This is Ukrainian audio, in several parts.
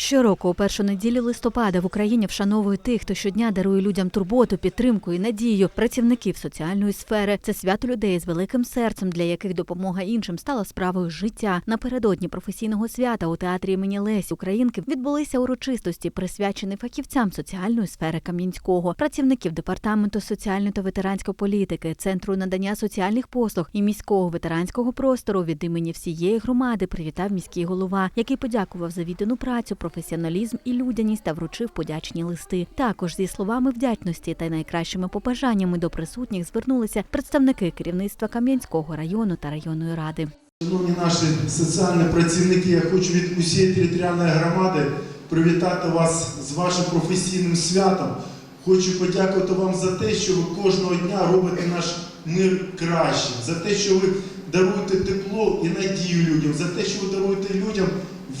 Щороку, у першу неділю листопада в Україні вшановують тих, хто щодня дарує людям турботу, підтримку і надію працівників соціальної сфери. Це свято людей з великим серцем, для яких допомога іншим стала справою життя. Напередодні професійного свята у театрі імені Лесі Українки відбулися урочистості, присвячені фахівцям соціальної сфери Кам'янського, працівників департаменту соціальної та ветеранської політики, центру надання соціальних послуг і міського ветеранського простору від імені всієї громади привітав міський голова, який подякував за віддану працю, професіоналізм і людяність та вручив подячні листи. Також зі словами вдячності та найкращими побажаннями до присутніх звернулися представники керівництва Кам'янського району та районної ради. Шановні наші соціальні працівники, я хочу від усієї територіальної громади привітати вас з вашим професійним святом. Хочу подякувати вам за те, що ви кожного дня робите наш мир кращим, за те, що ви даруєте тепло і надію людям, за те, що ви даруєте людям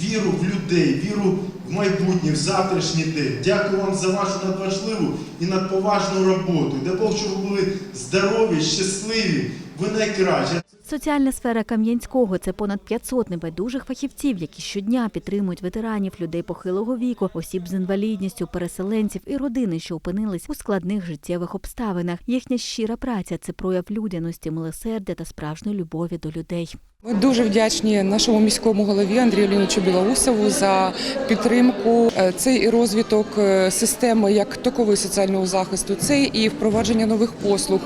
віру в людей, віру в майбутнє, в завтрашній день. Дякую вам за вашу надважливу і надповажну роботу. Дай Бог, щоб ви були здорові, щасливі, ви найкращі. Соціальна сфера Кам'янського це понад 500 небайдужих фахівців, які щодня підтримують ветеранів, людей похилого віку, осіб з інвалідністю, переселенців і родини, що опинились у складних життєвих обставинах. Їхня щира праця це прояв людяності, милосердя та справжньої любові до людей. Ми дуже вдячні нашому міському голові Андрію Лінічу Білоусову за підтримку. Е, Це і розвиток е, системи як такової соціального захисту, це і впровадження нових послуг,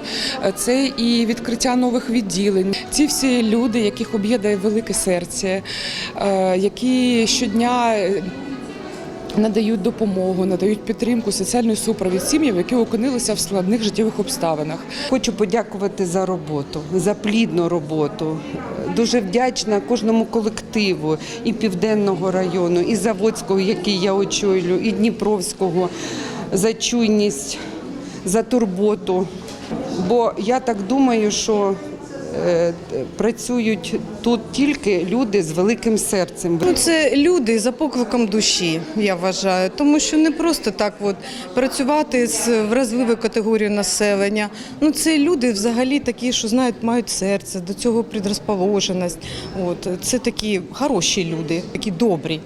е, це і відкриття нових відділень. Ці всі люди, яких об'єднає велике серце, які щодня. Надають допомогу, надають підтримку, соціальний супровід сім'ям, які опинилися в складних життєвих обставинах. Хочу подякувати за роботу, за плідну роботу. Дуже вдячна кожному колективу і Південного району, і Заводського, який я очолюю, і Дніпровського за чуйність, за турботу. Бо я так думаю, що працюють тут тільки люди з великим серцем. Ну, це люди за покликом душі, я вважаю, тому що не просто так от працювати з вразливою категорією населення. Ну це люди взагалі такі, що знають, мають серце, до цього предрозположеність. От це такі хороші люди, такі добрі.